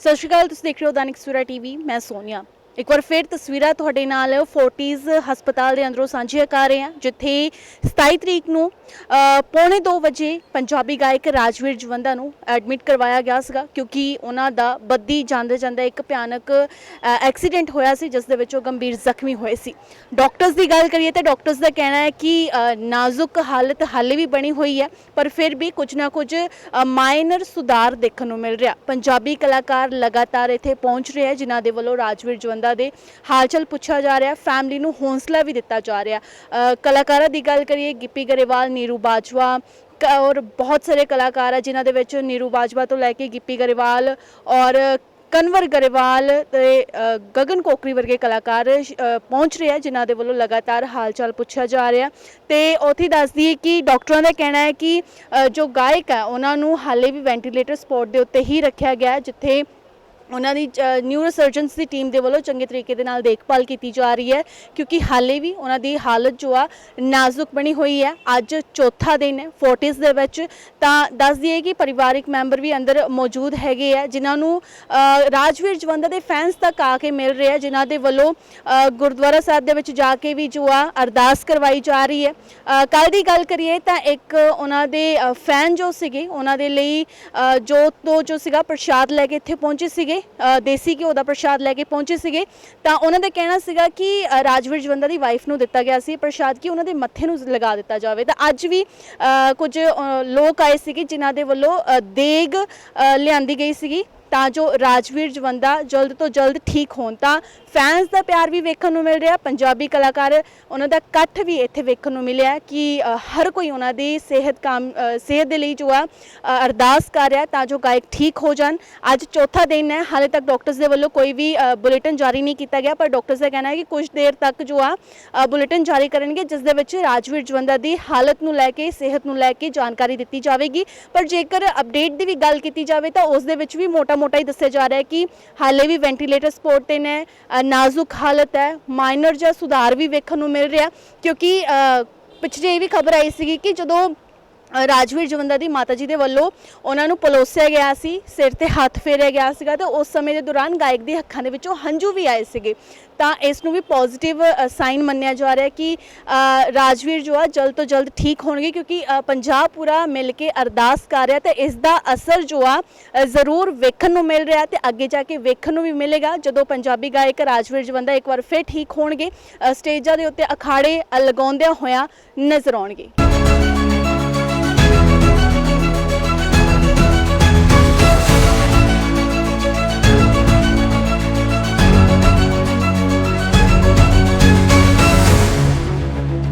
ਸਤਿ ਸ਼੍ਰੀ ਅਕਾਲ ਤੁਸੀਂ ਦੇਖ ਰਹੇ ਹੋ ਦੈਨਿਕ ਸਵੇਰਾ ਟੀਵੀ ਮੈਂ ਸੋਨੀਆ। ਇੱਕ ਵਾਰ ਫਿਰ ਤਸਵੀਰਾਂ ਤੁਹਾਡੇ ਨਾਲ ਫੋਰਟੀਜ਼ ਹਸਪਤਾਲ ਦੇ ਅੰਦਰੋਂ ਸਾਂਝੀਆਂ ਕਰ ਰਹੇ ਹਾਂ, ਜਿੱਥੇ 27 ਤਰੀਕ ਨੂੰ ਪੌਣੇ 2 ਵਜੇ ਪੰਜਾਬੀ ਗਾਇਕ ਰਾਜਵੀਰ ਜਵੰਦਾ ਨੂੰ ਐਡਮਿਟ ਕਰਵਾਇਆ ਗਿਆ ਸੀਗਾ, ਕਿਉਂਕਿ ਉਹਨਾਂ ਦਾ ਬੱਦੀ ਜਾਂਦੇ ਜਾਂਦੇ ਇੱਕ ਭਿਆਨਕ ਐਕਸੀਡੈਂਟ ਹੋਇਆ ਸੀ, ਜਿਸ ਦੇ ਵਿੱਚ ਉਹ ਗੰਭੀਰ ਜ਼ਖਮੀ ਹੋਏ ਸੀ। ਡਾਕਟਰਸ ਦੀ ਗੱਲ ਕਰੀਏ ਤਾਂ ਡਾਕਟਰਸ ਦਾ ਕਹਿਣਾ ਹੈ ਕਿ ਨਾਜ਼ੁਕ ਹਾਲਤ ਹਾਲੇ ਵੀ ਬਣੀ ਹੋਈ ਹੈ, ਪਰ ਫਿਰ ਵੀ ਕੁਝ ਨਾ ਕੁਝ ਮਾਈਨਰ ਸੁਧਾਰ ਦੇਖਣ ਨੂੰ ਮਿਲ ਰਿਹਾ। ਪੰਜਾਬੀ ਕਲਾਕਾਰ ਲਗਾਤਾਰ ਇੱਥੇ ਪਹੁੰਚ ਰਹੇ ਹੈ, ਜਿਨ੍ਹਾਂ ਦੇ ਵੱਲੋਂ ਰਾਜਵੀਰ ਜਵੰਦਾ ਦੇ ਹਾਲਚਲ ਪੁੱਛਿਆ ਜਾ ਰਿਹਾ ਫੈਮਿਲੀ ਨੂੰ ਹੌਸਲਾ ਵੀ ਦਿੱਤਾ ਜਾ ਰਿਹਾ। ਕਲਾਕਾਰਾਂ ਦੀ ਗੱਲ ਕਰੀਏ, ਗਿੱਪੀ ਗਰੇਵਾਲ, ਨੀਰੂ ਬਾਜਵਾ, ਕ- ਔਰ ਬਹੁਤ ਸਾਰੇ ਕਲਾਕਾਰ ਆ, ਜਿਨ੍ਹਾਂ ਦੇ ਵਿੱਚ ਨੀਰੂ ਬਾਜਵਾ ਤੋਂ ਲੈ ਕੇ ਗਿੱਪੀ ਗਰੇਵਾਲ ਔਰ ਕਨਵਰ ਗਰੇਵਾਲ ਤੇ ਗਗਨ ਕੋਕਰੀ ਵਰਗੇ ਕਲਾਕਾਰ ਪਹੁੰਚ ਰਹੇ ਆ, ਜਿਨ੍ਹਾਂ ਦੇ ਵੱਲੋਂ ਲਗਾਤਾਰ ਹਾਲਚਲ ਪੁੱਛਿਆ ਜਾ ਰਿਹਾ। ਤੇ ਉੱਥੇ ਦੱਸਦੀ ਦਈਏ ਕਿ ਡਾਕਟਰਾਂ ਦਾ ਕਹਿਣਾ ਹੈ ਕਿ ਜੋ ਗਾਇਕ ਹੈ ਉਹਨਾਂ ਨੂੰ ਹਾਲੇ ਵੀ ਵੈਂਟੀਲੇਟਰ ਸਪੋਟ ਦੇ ਉੱਤੇ ਹੀ ਰੱਖਿਆ ਗਿਆ ਜਿੱਥੇ ਉਹਨਾਂ ਦੀ ਨਿਊਰੋ ਸਰਜਨਸ ਦੀ ਟੀਮ ਦੇ ਵੱਲੋਂ ਚੰਗੇ ਤਰੀਕੇ ਦੇ ਨਾਲ ਦੇਖਭਾਲ ਕੀਤੀ ਜਾ ਰਹੀ ਹੈ ਕਿਉਂਕਿ ਹਾਲੇ ਵੀ ਉਹਨਾਂ ਦੀ ਹਾਲਤ ਜੋ ਆ ਨਾਜ਼ੁਕ ਬਣੀ ਹੋਈ ਹੈ। ਅੱਜ ਚੌਥਾ ਦਿਨ ਹੈ ਫੋਰਟਿਸ ਦੇ ਵਿੱਚ। ਤਾਂ ਦੱਸ ਦਈਏ ਕਿ ਪਰਿਵਾਰਿਕ ਮੈਂਬਰ ਵੀ ਅੰਦਰ ਮੌਜੂਦ ਹੈਗੇ ਆ ਜਿਨ੍ਹਾਂ ਨੂੰ ਰਾਜਵੀਰ ਜਵੰਦਾ ਦੇ ਫੈਨਸ ਤੱਕ ਆ ਕੇ ਮਿਲ ਰਹੇ ਆ ਜਿਨ੍ਹਾਂ ਦੇ ਵੱਲੋਂ ਗੁਰਦੁਆਰਾ ਸਾਹਿਬ ਦੇ ਵਿੱਚ ਜਾ ਕੇ ਵੀ ਜੋ ਆ ਅਰਦਾਸ ਕਰਵਾਈ ਜਾ ਰਹੀ ਹੈ। ਕੱਲ ਦੀ ਗੱਲ ਕਰੀਏ ਤਾਂ ਇੱਕ ਉਹਨਾਂ ਦੇ ਫੈਨ ਜੋ ਸੀਗੇ ਉਹਨਾਂ ਦੇ ਲਈ ਅ, ਜੋਤ ਤੋਂ ਜੋ ਸੀਗਾ ਪ੍ਰਸ਼ਾਦ ਲੈ ਕੇ ਇੱਥੇ ਪਹੁੰਚੇ ਸੀਗੇ। ਅ, ਦੇਸੀ ਘਿਓ ਦਾ ਪ੍ਰਸ਼ਾਦ ਲੈ ਕੇ ਪਹੁੰਚੇ ਸੀਗੇ। ਤਾਂ ਉਹਨਾਂ ਦਾ ਕਹਿਣਾ ਸੀਗਾ ਕਿ ਅ, ਰਾਜਵੀਰ ਜਵੰਦਾ ਦੀ ਵਾਈਫ ਨੂੰ ਦਿੱਤਾ ਗਿਆ ਸੀ ਪ੍ਰਸ਼ਾਦ ਕਿ ਉਹਨਾਂ ਦੇ ਮੱਥੇ ਨੂੰ ਲਗਾ ਦਿੱਤਾ ਜਾਵੇ। ਤਾਂ ਅੱਜ ਵੀ ਅ, ਕੁਝ ਅ, ਲੋਕ ਆਏ ਸੀਗੇ ਜਿਨ੍ਹਾਂ ਦੇ ਵੱਲੋਂ ਅ, ਦੇਗ ਅ, ਲਿਆਂਦੀ ਗਈ ਸੀਗੀ ਤਾਂ ਜੋ ਰਾਜਵੀਰ ਜਵੰਦਾ ਜਲਦ ਤੋਂ ਜਲਦ ਠੀਕ ਹੋਣ। ਤਾਂ ਫੈਨਸ ਦਾ ਪਿਆਰ ਵੀ ਵੇਖਣ ਨੂੰ ਮਿਲ ਰਿਹਾ, ਪੰਜਾਬੀ ਕਲਾਕਾਰ, ਉਹਨਾਂ ਦਾ ਇਕੱਠ ਵੀ ਇੱਥੇ ਵੇਖਣ ਨੂੰ ਮਿਲਿਆ ਕਿ ਹਰ ਕੋਈ ਉਹਨਾਂ ਦੀ ਸਿਹਤ ਕਾਮ ਸਿਹਤ ਦੇ ਲਈ ਜੋ ਆ ਅਰਦਾਸ ਕਰ ਰਿਹਾ ਤਾਂ ਜੋ ਗਾਇਕ ਠੀਕ ਹੋ ਜਾਣ। ਅੱਜ ਚੌਥਾ ਦਿਨ ਹੈ, ਹਾਲੇ ਤੱਕ ਡਾਕਟਰਸ ਦੇ ਵੱਲੋਂ ਕੋਈ ਵੀ ਬੁਲੇਟਿਨ ਜਾਰੀ ਨਹੀਂ ਕੀਤਾ ਗਿਆ, ਪਰ ਡਾਕਟਰਸ ਦਾ ਕਹਿਣਾ ਹੈ ਕਿ ਕੁਝ ਦੇਰ ਤੱਕ ਜੋ ਆ ਬੁਲੇਟਿਨ ਜਾਰੀ ਕਰਨਗੇ, ਜਿਸ ਦੇ ਵਿੱਚ ਰਾਜਵੀਰ ਜਵੰਦਾ ਦੀ ਹਾਲਤ ਨੂੰ ਲੈ ਕੇ, ਸਿਹਤ ਨੂੰ ਲੈ ਕੇ ਜਾਣਕਾਰੀ ਦਿੱਤੀ ਜਾਵੇਗੀ। ਪਰ ਜੇਕਰ ਅਪਡੇਟ ਦੀ ਵੀ ਗੱਲ ਕੀਤੀ ਜਾਵੇ ਤਾਂ ਉਸ ਦੇ ਵਿੱਚ ਵੀ ਮੋਟਾ-ਮੋਟਾ ਹੀ ਦੱਸਿਆ ਜਾ ਰਿਹਾ ਹੈ ਕਿ ਹਾਲੇ ਵੀ ਵੈਂਟੀਲੇਟਰ ਸਪੋਰਟ ਤੇ ਨੇ ਨਾਜ਼ੁਕ ਹਾਲਤ ਹੈ। ਮਾਈਨਰ ਜਿਹਾ ਸੁਧਾਰ ਵੀ ਵੇਖਣ ਨੂੰ ਮਿਲ ਰਿਹਾ ਕਿਉਂਕਿ ਅ, ਪਿਛਲੇ ਇਹ ਵੀ ਖਬਰ ਆਈ ਸੀਗੀ ਕਿ ਜਦੋਂ ਰਾਜਵੀਰ ਜਵੰਦਾ ਦੀ ਮਾਤਾ ਜੀ ਦੇ ਵੱਲੋਂ ਉਹਨਾਂ ਨੂੰ ਪਲੋਸਿਆ ਗਿਆ ਸੀ, ਸਿਰ ਤੇ ਹੱਥ ਫੇਰਿਆ ਗਿਆ ਸੀਗਾ ਤੇ ਉਸ ਸਮੇਂ ਦੇ ਦੌਰਾਨ ਗਾਇਕ ਦੀ ਅੱਖਾਂ ਦੇ ਵਿੱਚੋਂ ਹੰਝੂ ਵੀ ਆਏ ਸੀਗੇ। ਤਾਂ ਇਸ ਨੂੰ ਵੀ ਪੋਜ਼ਿਟਿਵ ਸਾਈਨ ਮੰਨਿਆ ਜਾ ਰਿਹਾ ਕਿ ਰਾਜਵੀਰ ਜੋ ਆ ਜਲਦ ਤੋਂ ਜਲਦ ਠੀਕ ਹੋਣਗੇ ਕਿਉਂਕਿ ਪੰਜਾਬ ਪੂਰਾ ਮਿਲ ਕੇ ਅਰਦਾਸ ਕਰ ਰਿਹਾ ਤੇ ਇਸ ਦਾ ਅਸਰ ਜੋ ਆ ਜ਼ਰੂਰ ਵੇਖਣ ਨੂੰ ਮਿਲ ਰਿਹਾ ਤੇ ਅੱਗੇ ਜਾ ਕੇ ਵੇਖਣ ਨੂੰ ਵੀ ਮਿਲੇਗਾ। ਜਦੋਂ ਪੰਜਾਬੀ ਗਾਇਕ ਰਾਜਵੀਰ ਜਵੰਦਾ ਇੱਕ ਵਾਰ ਫਿਰ ਠੀਕ ਹੋਣਗੇ ਸਟੇਜਾਂ ਦੇ ਉੱਤੇ ਅਖਾੜੇ ਲਗਾਉਂਦਿਆਂ ਹੋਇਆਂ ਨਜ਼ਰ ਆਉਣਗੇ।